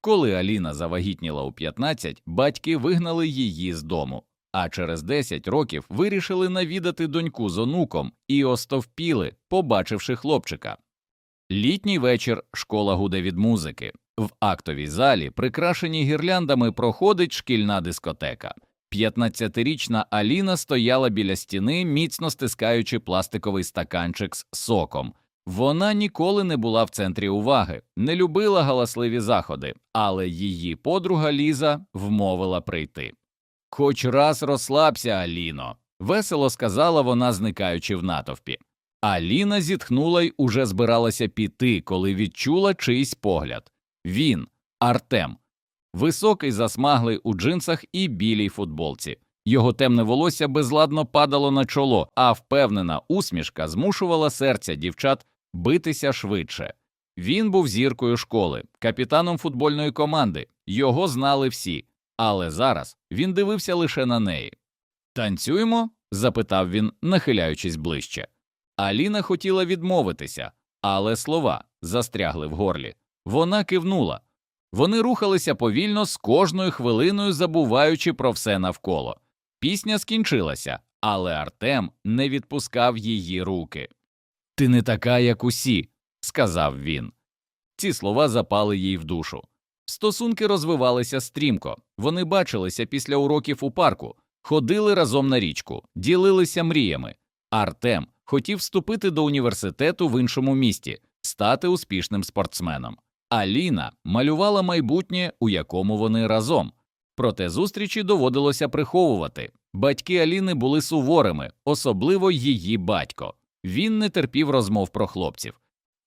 Коли Аліна завагітніла у 15, батьки вигнали її з дому, а через 10 років вирішили навідати доньку з онуком і остовпіли, побачивши хлопчика. Літній вечір школа гуде від музики. В актовій залі, прикрашеній гірляндами, проходить шкільна дискотека. 15-річна Аліна стояла біля стіни, міцно стискаючи пластиковий стаканчик з соком. Вона ніколи не була в центрі уваги, не любила галасливі заходи, але її подруга Ліза вмовила прийти. Хоч раз розслабся, Аліно, весело сказала вона, зникаючи в натовпі. Аліна зітхнула й уже збиралася піти, коли відчула чийсь погляд. Він, Артем, високий, засмаглий у джинсах і білій футболці. Його темне волосся безладно падало на чоло, а впевнена усмішка змушувала серця дівчат битися швидше. Він був зіркою школи, капітаном футбольної команди, його знали всі, але зараз він дивився лише на неї. Танцюємо? запитав він, нахиляючись ближче. Аліна хотіла відмовитися, але слова застрягли в горлі. Вона кивнула. Вони рухалися повільно з кожною хвилиною, забуваючи про все навколо. Пісня скінчилася, але Артем не відпускав її руки. Ти не така, як усі, сказав він. Ці слова запали їй в душу. Стосунки розвивалися стрімко, вони бачилися після уроків у парку, ходили разом на річку, ділилися мріями. Артем хотів вступити до університету в іншому місті, стати успішним спортсменом. Аліна малювала майбутнє, у якому вони разом. Проте зустрічі доводилося приховувати. Батьки Аліни були суворими, особливо її батько. Він не терпів розмов про хлопців.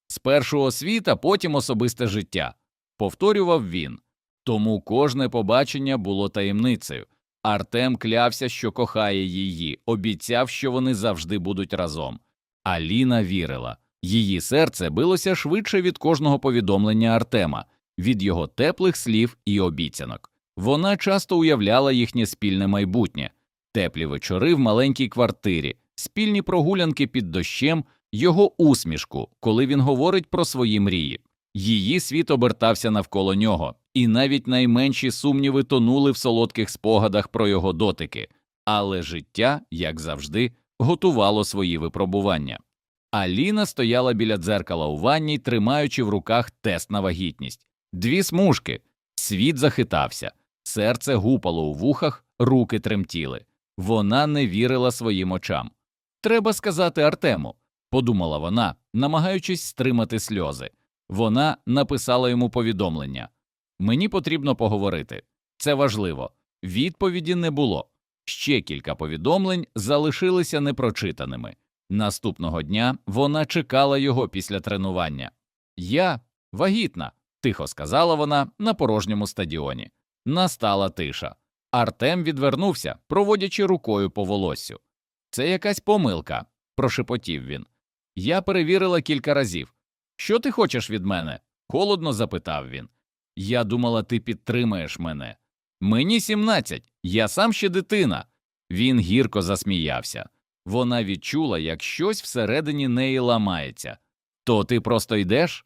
Спершу освіта, потім особисте життя, повторював він. Тому кожне побачення було таємницею. Артем клявся, що кохає її, обіцяв, що вони завжди будуть разом. Аліна вірила. Її серце билося швидше від кожного повідомлення Артема, від його теплих слів і обіцянок. Вона часто уявляла їхнє спільне майбутнє, теплі вечори в маленькій квартирі, спільні прогулянки під дощем, його усмішку, коли він говорить про свої мрії. Її світ обертався навколо нього, і навіть найменші сумніви тонули в солодких спогадах про його дотики, але життя, як завжди, готувало свої випробування. Аліна стояла біля дзеркала у ванні, тримаючи в руках тест на вагітність. Дві смужки. Світ захитався, серце гупало у вухах, руки тремтіли. Вона не вірила своїм очам. Треба сказати Артему, подумала вона, намагаючись стримати сльози. Вона написала йому повідомлення Мені потрібно поговорити. Це важливо. Відповіді не було. Ще кілька повідомлень залишилися непрочитаними. Наступного дня вона чекала його після тренування. Я вагітна, тихо сказала вона на порожньому стадіоні. Настала тиша. Артем відвернувся, проводячи рукою по волоссю. Це якась помилка, прошепотів він. Я перевірила кілька разів. Що ти хочеш від мене? холодно запитав він. Я думала, ти підтримаєш мене. Мені сімнадцять, я сам ще дитина. Він гірко засміявся. Вона відчула, як щось всередині неї ламається. То ти просто йдеш?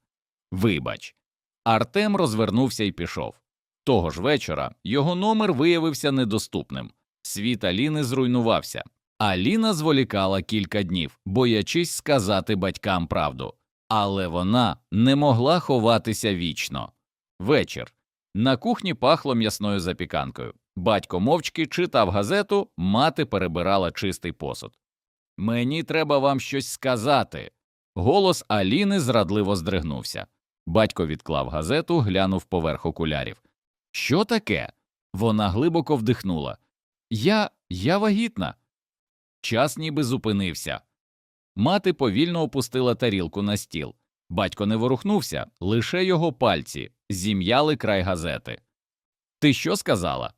Вибач. Артем розвернувся і пішов. Того ж вечора його номер виявився недоступним. Світ Аліни зруйнувався. Аліна зволікала кілька днів, боячись сказати батькам правду, але вона не могла ховатися вічно. Вечір. На кухні пахло м'ясною запіканкою. Батько мовчки читав газету, мати перебирала чистий посуд. Мені треба вам щось сказати. Голос Аліни зрадливо здригнувся. Батько відклав газету, глянув поверх окулярів. Що таке? Вона глибоко вдихнула. Я. я вагітна. Час ніби зупинився. Мати повільно опустила тарілку на стіл. Батько не ворухнувся, лише його пальці зім'яли край газети. Ти що сказала?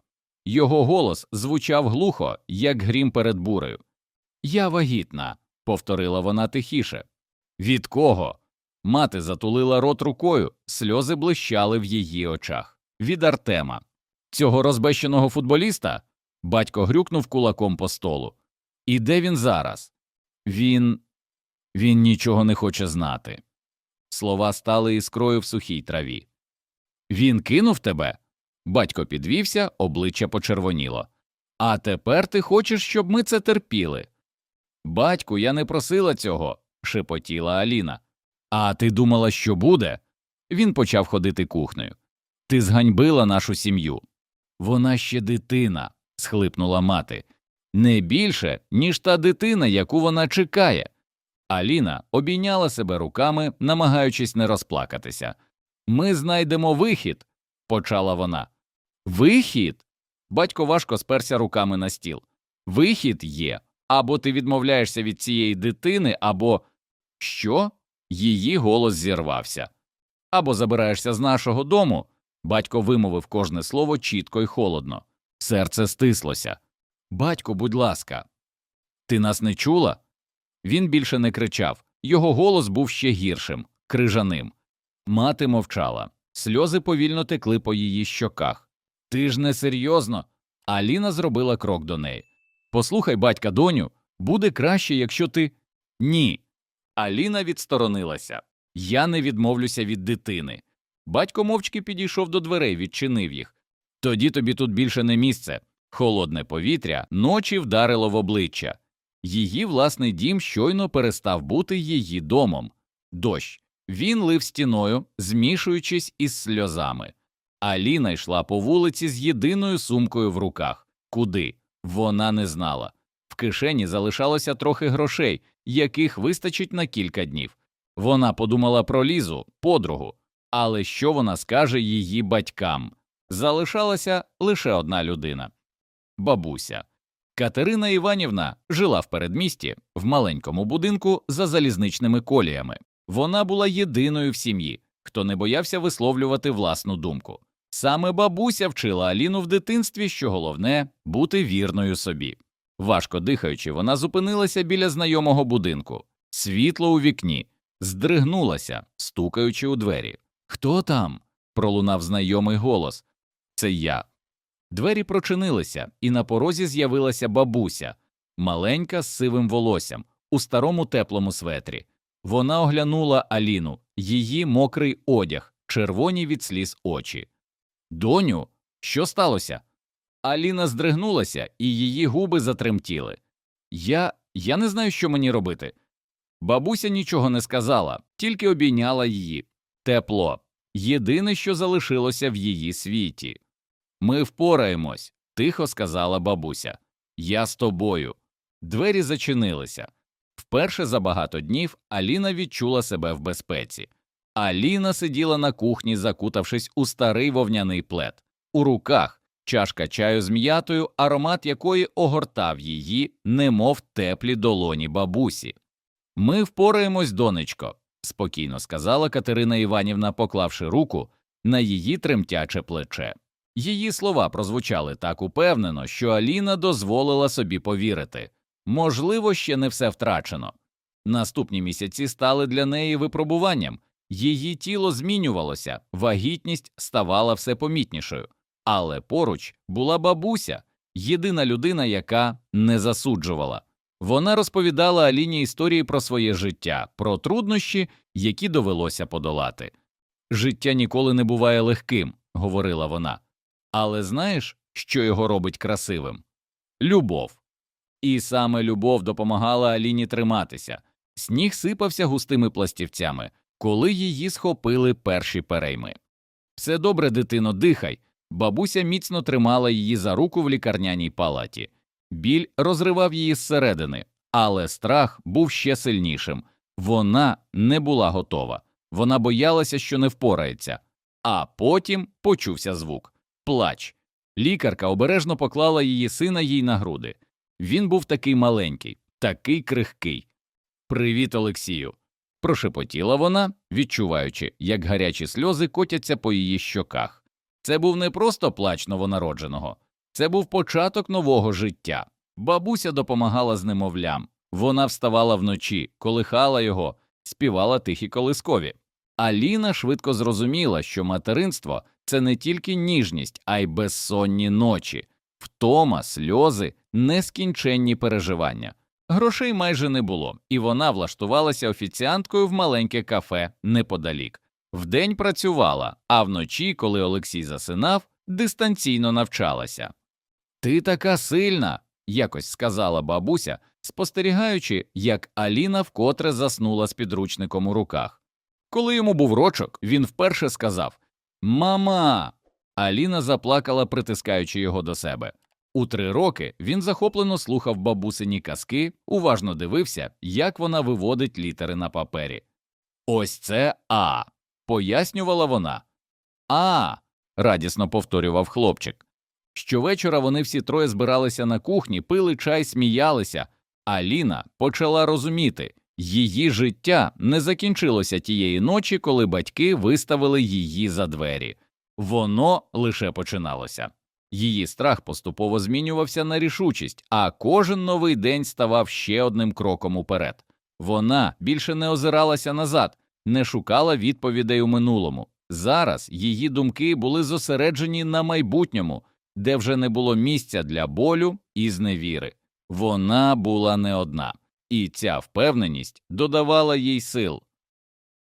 Його голос звучав глухо, як грім перед бурею. Я вагітна, повторила вона тихіше. Від кого? Мати затулила рот рукою, сльози блищали в її очах. Від Артема. Цього розбещеного футболіста? Батько грюкнув кулаком по столу. І де він зараз? Він. Він нічого не хоче знати. Слова стали іскрою в сухій траві. Він кинув тебе. Батько підвівся, обличчя почервоніло. А тепер ти хочеш, щоб ми це терпіли. Батьку, я не просила цього, шепотіла Аліна. А ти думала, що буде? Він почав ходити кухнею. Ти зганьбила нашу сім'ю. Вона ще дитина, схлипнула мати. Не більше, ніж та дитина, яку вона чекає. Аліна обійняла себе руками, намагаючись не розплакатися. Ми знайдемо вихід, почала вона. Вихід. Батько важко сперся руками на стіл. Вихід є. Або ти відмовляєшся від цієї дитини, або. Що? Її голос зірвався. Або забираєшся з нашого дому. Батько вимовив кожне слово чітко й холодно. Серце стислося. Батько, будь ласка, ти нас не чула? Він більше не кричав, його голос був ще гіршим, крижаним. Мати мовчала, сльози повільно текли по її щоках. Ти ж не серйозно. Аліна зробила крок до неї. Послухай, батька, доню, буде краще, якщо ти. Ні. Аліна відсторонилася. Я не відмовлюся від дитини. Батько мовчки підійшов до дверей, відчинив їх. Тоді тобі тут більше не місце. Холодне повітря ночі вдарило в обличчя. Її власний дім щойно перестав бути її домом. Дощ. Він лив стіною, змішуючись із сльозами. Аліна йшла по вулиці з єдиною сумкою в руках. Куди? Вона не знала. В кишені залишалося трохи грошей, яких вистачить на кілька днів. Вона подумала про лізу, подругу, але що вона скаже її батькам? Залишалася лише одна людина бабуся. Катерина Іванівна жила в передмісті в маленькому будинку за залізничними коліями. Вона була єдиною в сім'ї, хто не боявся висловлювати власну думку. Саме бабуся вчила Аліну в дитинстві, що головне бути вірною собі. Важко дихаючи, вона зупинилася біля знайомого будинку. Світло у вікні, здригнулася, стукаючи у двері. Хто там? пролунав знайомий голос. Це я. Двері прочинилися, і на порозі з'явилася бабуся, маленька з сивим волоссям, у старому теплому светрі. Вона оглянула Аліну, її мокрий одяг, червоні від сліз очі. Доню, що сталося? Аліна здригнулася, і її губи затремтіли. Я. я не знаю, що мені робити. Бабуся нічого не сказала, тільки обійняла її. Тепло. Єдине, що залишилося в її світі. Ми впораємось, тихо сказала бабуся. Я з тобою. Двері зачинилися. Вперше за багато днів Аліна відчула себе в безпеці. Аліна сиділа на кухні, закутавшись у старий вовняний плед. У руках чашка чаю з м'ятою, аромат якої огортав її, немов теплі долоні бабусі. Ми впораємось, донечко, спокійно сказала Катерина Іванівна, поклавши руку на її тремтяче плече. Її слова прозвучали так упевнено, що Аліна дозволила собі повірити можливо, ще не все втрачено. Наступні місяці стали для неї випробуванням, її тіло змінювалося, вагітність ставала все помітнішою, але поруч була бабуся, єдина людина, яка не засуджувала. Вона розповідала Аліні історії про своє життя, про труднощі, які довелося подолати. Життя ніколи не буває легким, говорила вона. Але знаєш, що його робить красивим? Любов. І саме любов допомагала Аліні триматися. Сніг сипався густими пластівцями, коли її схопили перші перейми. Все добре, дитино, дихай. Бабуся міцно тримала її за руку в лікарняній палаті. Біль розривав її зсередини, але страх був ще сильнішим. Вона не була готова. Вона боялася, що не впорається. А потім почувся звук плач. Лікарка обережно поклала її сина їй на груди. Він був такий маленький, такий крихкий. Привіт, Олексію. прошепотіла вона, відчуваючи, як гарячі сльози котяться по її щоках. Це був не просто плач новонародженого, це був початок нового життя. Бабуся допомагала з немовлям. Вона вставала вночі, колихала його, співала тихі колискові. Аліна швидко зрозуміла, що материнство це не тільки ніжність, а й безсонні ночі, втома, сльози, нескінченні переживання. Грошей майже не було, і вона влаштувалася офіціанткою в маленьке кафе неподалік. Вдень працювала, а вночі, коли Олексій засинав, дистанційно навчалася. Ти така сильна, якось сказала бабуся, спостерігаючи, як Аліна вкотре заснула з підручником у руках. Коли йому був рочок, він вперше сказав Мама. Аліна заплакала, притискаючи його до себе. У три роки він захоплено слухав бабусині казки, уважно дивився, як вона виводить літери на папері. Ось це А. пояснювала вона. А. радісно повторював хлопчик. Щовечора вони всі троє збиралися на кухні, пили чай, сміялися, а Ліна почала розуміти її життя не закінчилося тієї ночі, коли батьки виставили її за двері. Воно лише починалося. Її страх поступово змінювався на рішучість, а кожен новий день ставав ще одним кроком уперед. Вона більше не озиралася назад, не шукала відповідей у минулому. Зараз її думки були зосереджені на майбутньому, де вже не було місця для болю і зневіри. Вона була не одна, і ця впевненість додавала їй сил.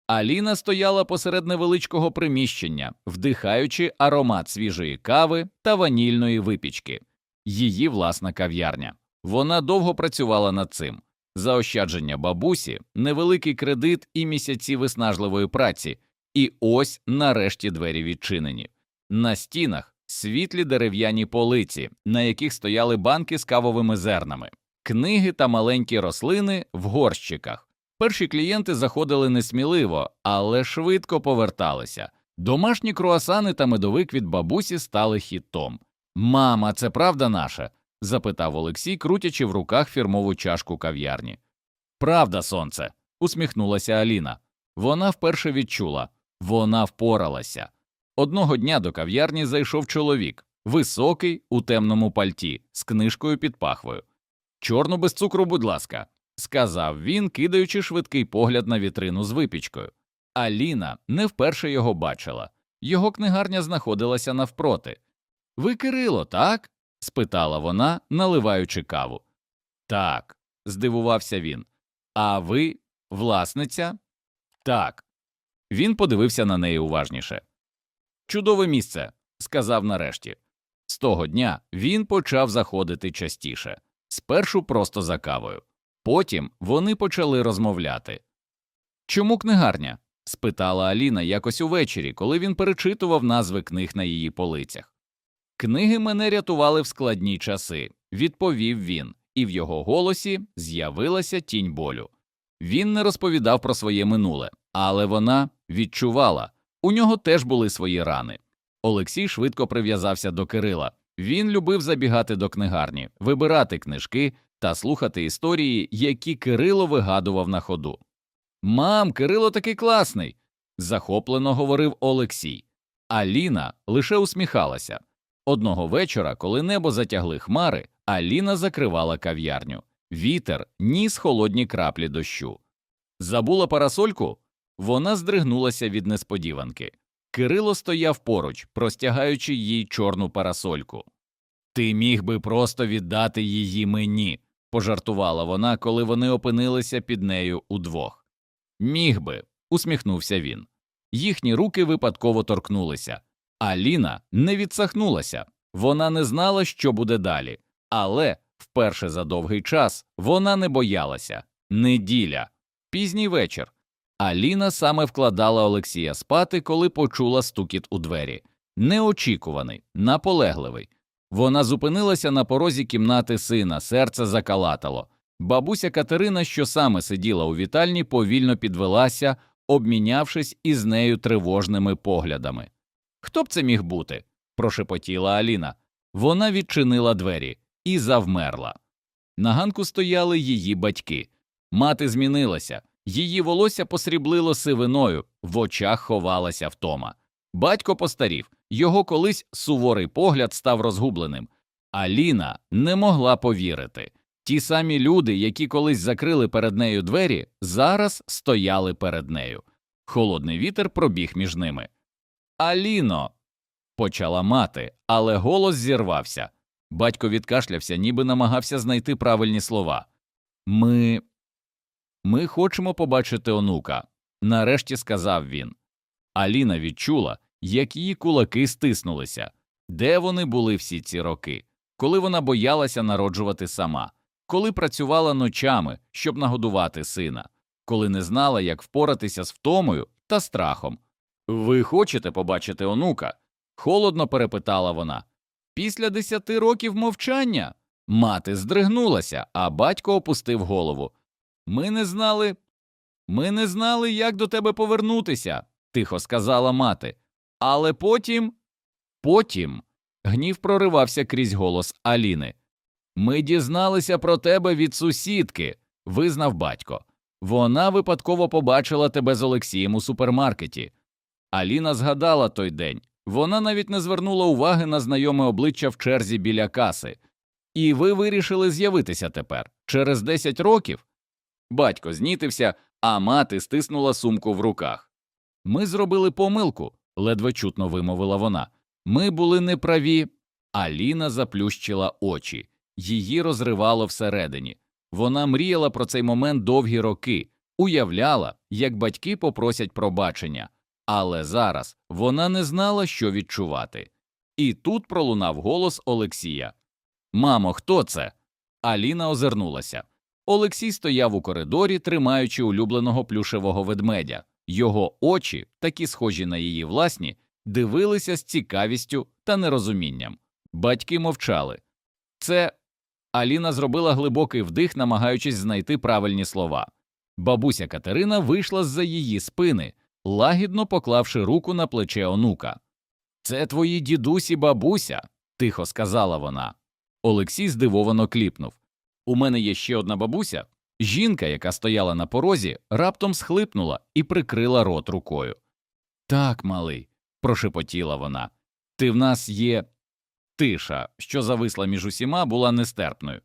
Аліна стояла посеред невеличкого приміщення, вдихаючи аромат свіжої кави та ванільної випічки. Її власна кав'ярня. Вона довго працювала над цим. Заощадження бабусі, невеликий кредит і місяці виснажливої праці, і ось нарешті двері відчинені. На стінах світлі дерев'яні полиці, на яких стояли банки з кавовими зернами, книги та маленькі рослини в горщиках. Перші клієнти заходили несміливо, але швидко поверталися. Домашні круасани та медовик від бабусі стали хітом. Мама, це правда наша? запитав Олексій, крутячи в руках фірмову чашку кав'ярні. Правда, сонце, усміхнулася Аліна. Вона вперше відчула вона впоралася. Одного дня до кав'ярні зайшов чоловік, високий, у темному пальті, з книжкою під пахвою. Чорну без цукру, будь ласка, сказав він, кидаючи швидкий погляд на вітрину з випічкою. Аліна не вперше його бачила. Його книгарня знаходилася навпроти. Ви Кирило, так? спитала вона, наливаючи каву. Так, здивувався він. А ви власниця? Так. Він подивився на неї уважніше. Чудове місце, сказав нарешті. З того дня він почав заходити частіше, спершу просто за кавою. Потім вони почали розмовляти. Чому книгарня? спитала Аліна якось увечері, коли він перечитував назви книг на її полицях. Книги мене рятували в складні часи, відповів він, і в його голосі з'явилася тінь болю. Він не розповідав про своє минуле, але вона відчувала у нього теж були свої рани. Олексій швидко прив'язався до Кирила. Він любив забігати до книгарні, вибирати книжки та слухати історії, які Кирило вигадував на ходу. Мам, Кирило такий класний. захоплено говорив Олексій. Аліна лише усміхалася. Одного вечора, коли небо затягли хмари, Аліна закривала кав'ярню. Вітер ніс холодні краплі дощу. Забула парасольку? Вона здригнулася від несподіванки. Кирило стояв поруч, простягаючи їй чорну парасольку. Ти міг би просто віддати її мені, пожартувала вона, коли вони опинилися під нею удвох. Міг би, усміхнувся він. Їхні руки випадково торкнулися. Аліна не відсахнулася, вона не знала, що буде далі, але вперше за довгий час вона не боялася. Неділя, пізній вечір. Аліна саме вкладала Олексія спати, коли почула стукіт у двері. Неочікуваний, наполегливий. Вона зупинилася на порозі кімнати сина, серце закалатало. Бабуся Катерина, що саме сиділа у вітальні, повільно підвелася, обмінявшись із нею тривожними поглядами. Хто б це міг бути? прошепотіла Аліна. Вона відчинила двері і завмерла. На ганку стояли її батьки. Мати змінилася. Її волосся посріблило сивиною, в очах ховалася втома. Батько постарів, його колись суворий погляд став розгубленим. Аліна не могла повірити. Ті самі люди, які колись закрили перед нею двері, зараз стояли перед нею. Холодний вітер пробіг між ними. Аліно. почала мати, але голос зірвався. Батько відкашлявся, ніби намагався знайти правильні слова. Ми. Ми хочемо побачити онука, нарешті сказав він. Аліна відчула, як її кулаки стиснулися. Де вони були всі ці роки, коли вона боялася народжувати сама, коли працювала ночами, щоб нагодувати сина, коли не знала, як впоратися з втомою та страхом. Ви хочете побачити онука? холодно перепитала вона. Після десяти років мовчання мати здригнулася, а батько опустив голову. Ми не знали. Ми не знали, як до тебе повернутися, тихо сказала мати. Але потім. Потім гнів проривався крізь голос Аліни. Ми дізналися про тебе від сусідки, визнав батько. Вона випадково побачила тебе з Олексієм у супермаркеті. Аліна згадала той день. Вона навіть не звернула уваги на знайоме обличчя в черзі біля каси. І ви вирішили з'явитися тепер через 10 років? Батько знітився, а мати стиснула сумку в руках. Ми зробили помилку, ледве чутно вимовила вона. Ми були неправі. Аліна заплющила очі, її розривало всередині. Вона мріяла про цей момент довгі роки, уявляла, як батьки попросять пробачення, але зараз вона не знала, що відчувати. І тут пролунав голос Олексія. Мамо, хто це? Аліна озирнулася. Олексій стояв у коридорі, тримаючи улюбленого плюшевого ведмедя. Його очі, такі схожі на її власні, дивилися з цікавістю та нерозумінням. Батьки мовчали. Це Аліна зробила глибокий вдих, намагаючись знайти правильні слова. Бабуся Катерина вийшла з-за її спини, лагідно поклавши руку на плече онука. Це твої дідусі, бабуся, тихо сказала вона. Олексій здивовано кліпнув. У мене є ще одна бабуся. Жінка, яка стояла на порозі, раптом схлипнула і прикрила рот рукою. Так, малий, прошепотіла вона. Ти в нас є. Тиша, що зависла між усіма, була нестерпною.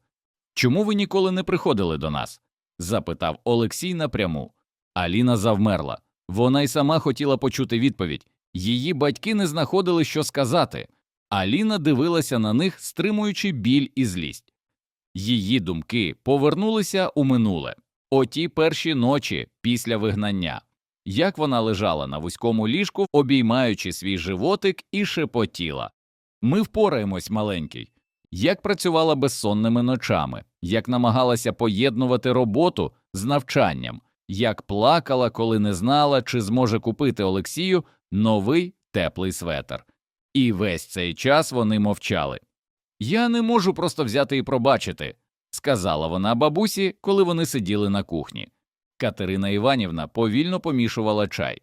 Чому ви ніколи не приходили до нас? запитав Олексій напряму. Аліна завмерла. Вона й сама хотіла почути відповідь. Її батьки не знаходили, що сказати. Аліна дивилася на них, стримуючи біль і злість. Її думки повернулися у минуле, оті перші ночі після вигнання, як вона лежала на вузькому ліжку, обіймаючи свій животик і шепотіла. Ми впораємось, маленький. Як працювала безсонними ночами, як намагалася поєднувати роботу з навчанням, як плакала, коли не знала, чи зможе купити Олексію новий теплий светр. І весь цей час вони мовчали. Я не можу просто взяти і пробачити, сказала вона бабусі, коли вони сиділи на кухні. Катерина Іванівна повільно помішувала чай.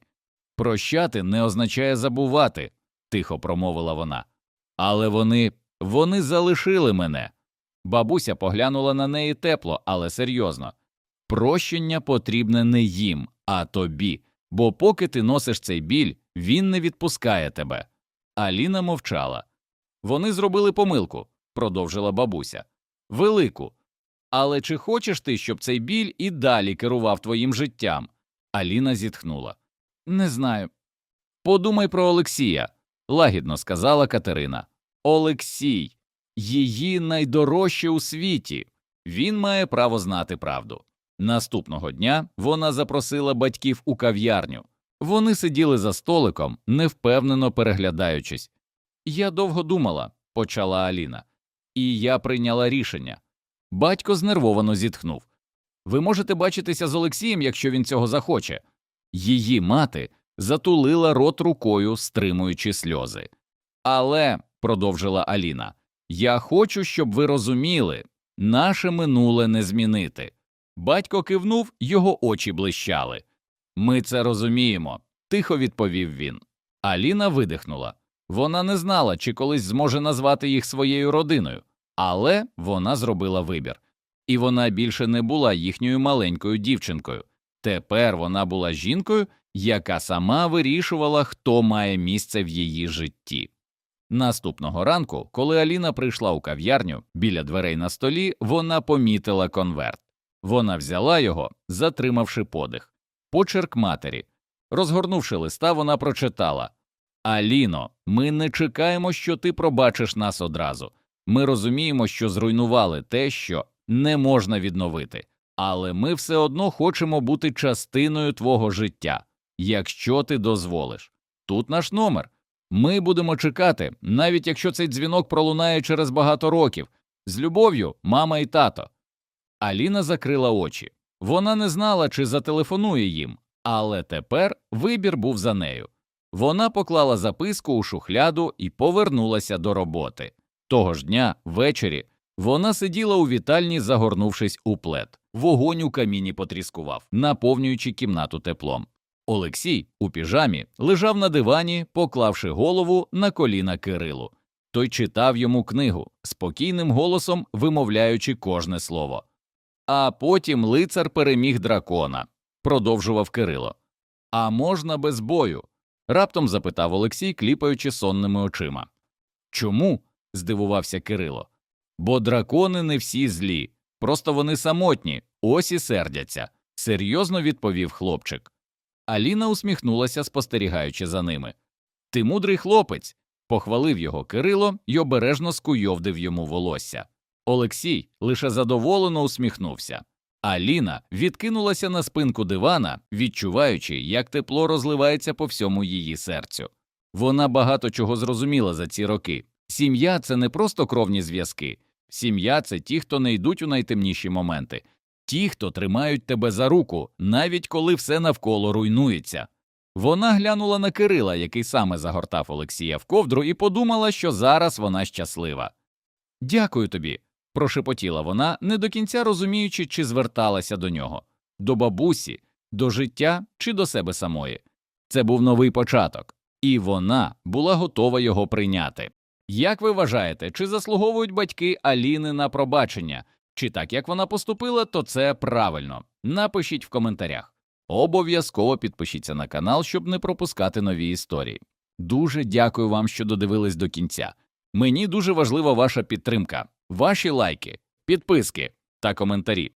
Прощати не означає забувати, тихо промовила вона. Але вони вони залишили мене. Бабуся поглянула на неї тепло, але серйозно. Прощення потрібне не їм, а тобі, бо поки ти носиш цей біль, він не відпускає тебе. Аліна мовчала. Вони зробили помилку, продовжила бабуся. Велику. Але чи хочеш ти, щоб цей біль і далі керував твоїм життям? Аліна зітхнула. Не знаю. Подумай про Олексія, лагідно сказала Катерина. Олексій, її найдорожче у світі. Він має право знати правду. Наступного дня вона запросила батьків у кав'ярню. Вони сиділи за столиком, невпевнено переглядаючись. Я довго думала, почала Аліна, і я прийняла рішення. Батько знервовано зітхнув. Ви можете бачитися з Олексієм, якщо він цього захоче. Її мати затулила рот рукою, стримуючи сльози. Але, продовжила Аліна, я хочу, щоб ви розуміли, наше минуле не змінити. Батько кивнув, його очі блищали. Ми це розуміємо, тихо відповів він. Аліна видихнула. Вона не знала, чи колись зможе назвати їх своєю родиною, але вона зробила вибір. І вона більше не була їхньою маленькою дівчинкою. Тепер вона була жінкою, яка сама вирішувала, хто має місце в її житті. Наступного ранку, коли Аліна прийшла у кав'ярню біля дверей на столі, вона помітила конверт. Вона взяла його, затримавши подих. Почерк матері. Розгорнувши листа, вона прочитала Аліно, ми не чекаємо, що ти пробачиш нас одразу. Ми розуміємо, що зруйнували те, що не можна відновити, але ми все одно хочемо бути частиною твого життя, якщо ти дозволиш. тут наш номер. Ми будемо чекати, навіть якщо цей дзвінок пролунає через багато років. З любов'ю, мама і тато. Аліна закрила очі. Вона не знала, чи зателефонує їм, але тепер вибір був за нею. Вона поклала записку у шухляду і повернулася до роботи. Того ж дня, ввечері, вона сиділа у вітальні, загорнувшись у плед. Вогонь у каміні потріскував, наповнюючи кімнату теплом. Олексій у піжамі лежав на дивані, поклавши голову на коліна Кирилу. Той читав йому книгу, спокійним голосом вимовляючи кожне слово. А потім лицар переміг дракона, продовжував Кирило. А можна без бою? Раптом запитав Олексій, кліпаючи сонними очима. Чому? здивувався Кирило. Бо дракони не всі злі, просто вони самотні, ось і сердяться, серйозно відповів хлопчик. Аліна усміхнулася, спостерігаючи за ними. Ти мудрий хлопець, похвалив його Кирило й обережно скуйовдив йому волосся. Олексій лише задоволено усміхнувся. Аліна відкинулася на спинку дивана, відчуваючи, як тепло розливається по всьому її серцю. Вона багато чого зрозуміла за ці роки. Сім'я це не просто кровні зв'язки, сім'я це ті, хто не йдуть у найтемніші моменти, ті, хто тримають тебе за руку, навіть коли все навколо руйнується. Вона глянула на Кирила, який саме загортав Олексія в ковдру, і подумала, що зараз вона щаслива. Дякую тобі, прошепотіла вона, не до кінця розуміючи, чи зверталася до нього до бабусі, до життя чи до себе самої. Це був новий початок, і вона була готова його прийняти. Як ви вважаєте, чи заслуговують батьки Аліни на пробачення? Чи так як вона поступила, то це правильно? Напишіть в коментарях. Обов'язково підпишіться на канал, щоб не пропускати нові історії. Дуже дякую вам, що додивились до кінця. Мені дуже важлива ваша підтримка, ваші лайки, підписки та коментарі.